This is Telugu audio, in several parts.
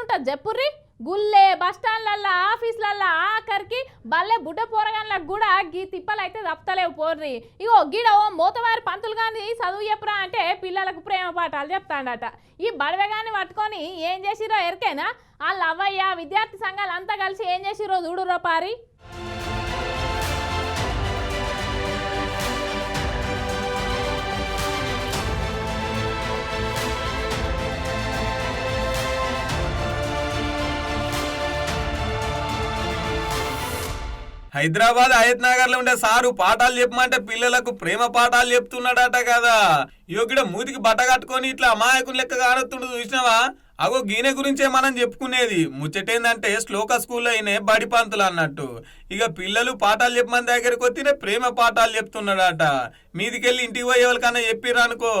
ఉంటుంది చెప్పుర్రి గుల్లే బస్ స్టాండ్లల్లో ఆఖరికి బల్లె బుడ్డ పోరగాళ్ళకు కూడా గీ తిప్పలు అయితే తప్పలేవు పోర్రి. ఇగో గిడ ఓ మూతవారి పంతులు కానీ చదువు చెప్పురా అంటే పిల్లలకు ప్రేమ పాఠాలు చెప్తాడట. ఈ బడవె పట్టుకొని ఏం చేసిరో ఎరికేనా? వాళ్ళ అవ్వయ్య విద్యార్థి సంఘాలు అంతా కలిసి ఏం చేసిరో చూడురో పారి. హైదరాబాద్ హయత్ నగర్లో ఉండే సారు పాఠాలు చెప్పమంటే పిల్లలకు ప్రేమ పాఠాలు చెప్తున్నాడట కదా. యోగిడ మూతికి బట్ట కట్టుకొని ఇట్లా అమాయకుని లెక్క కానొత్తుండు చూసినావా? అగో గీనె గురించే మనం చెప్పుకునేది. ముచ్చటేందంటే శ్లోక స్కూల్లో అయినే బడి పంతులు అన్నట్టు. ఇక పిల్లలు పాఠాలు చెప్పమని దగ్గరికి వచ్చిన ప్రేమ పాఠాలు చెప్తున్నాడట. మీదికెళ్ళి ఇంటికి పోయే వాళ్ళకన్నా చెప్పిరనుకో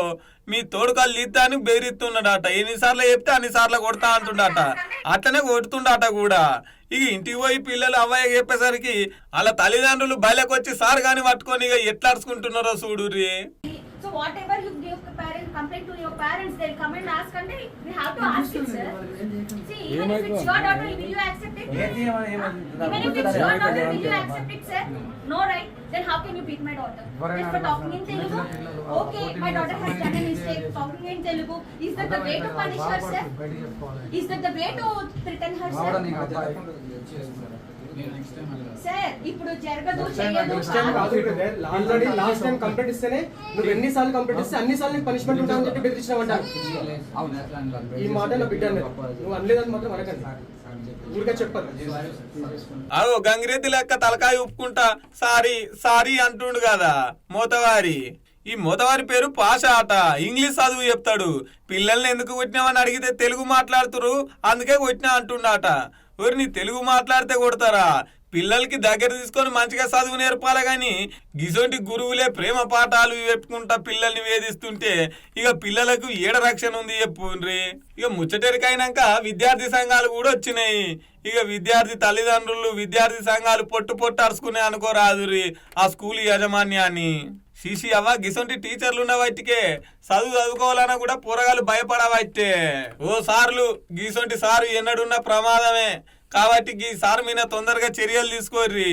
మీ తోడుకాలు తీద్దానికి అని బెదిరిస్తున్నాడట. ఎన్నిసార్లు చెప్తే అన్నిసార్లు కొడతా అంటుండట. అట్లనే కొడుతుండట కూడా. ఇక ఇంటి పోయి పిల్లలు అవయ్య చెప్పేసరికి అలా తల్లిదండ్రులు బయలకొచ్చి సార్ గాని పట్టుకొని ఎట్లాడుచుకుంటున్నారో చూడు రీవర్ in Telugu. Is that the way to punish her, sir? Is that the way to threaten her, sir? Sir, ఇప్పుడు జరగదు చేయదు నెక్స్ట్ టైం కాదు ఆల్రెడీ లాస్ట్ టైం కంప్లీట్ ఇస్తేనే నువ్వు ఎన్ని సార్లు కంప్లీట్ ఇస్తే అన్ని సార్లు పనిష్మెంట్ ఉంటావని చెప్పి బెదిరించినావంట ఈ మాట నా బిడ్డ అన్నది. నువ్వు అనలేదని మాత్రం అనకండి ఊరికే చెప్పదు అగో గంగిరెద్ది లెక్క తలకాయ ఉప్పుకుంటా సారీ సారీ అంటుండు కదా మోతవారి ఈ మోతవారి పేరు పాష ఆట ఇంగ్లీష్ చదువు చెప్తాడు. పిల్లల్ని ఎందుకు కొట్టినామని అడిగితే తెలుగు మాట్లాడుతురు అందుకే కొట్టినా అంటుండట. ఎవరు నీ తెలుగు మాట్లాడితే కొడతారా? పిల్లలకి దగ్గర తీసుకొని మంచిగా చదువు నేర్పాలి కానీ గిజోంటి గురువులే ప్రేమ పాఠాలు చెప్పుకుంటా పిల్లల్ని వేధిస్తుంటే ఇక పిల్లలకు ఏడ రక్షణ ఉంది చెప్పుండ్రి ఇక ముచ్చటెరికైనాక విద్యార్థి సంఘాలు కూడా వచ్చినాయి. ఇక విద్యార్థి తల్లిదండ్రులు విద్యార్థి సంఘాలు పొట్టు పొట్టు అరుచుకునే అనుకోరాదురి ఆ స్కూల్ యాజమాన్యాన్ని. సిసి అవ్వ గిసొంటి టీచర్లు ఉన్న వాటికే చదువు చదువుకోవాలన్నా కూడా పోరగాలు భయపడవట్టే. ఓ సార్లు గీసొంటి సారు ఎన్నడున్న ప్రమాదమే. కాబట్టి గీ సార్ మీద తొందరగా చర్యలు తీసుకోర్రి.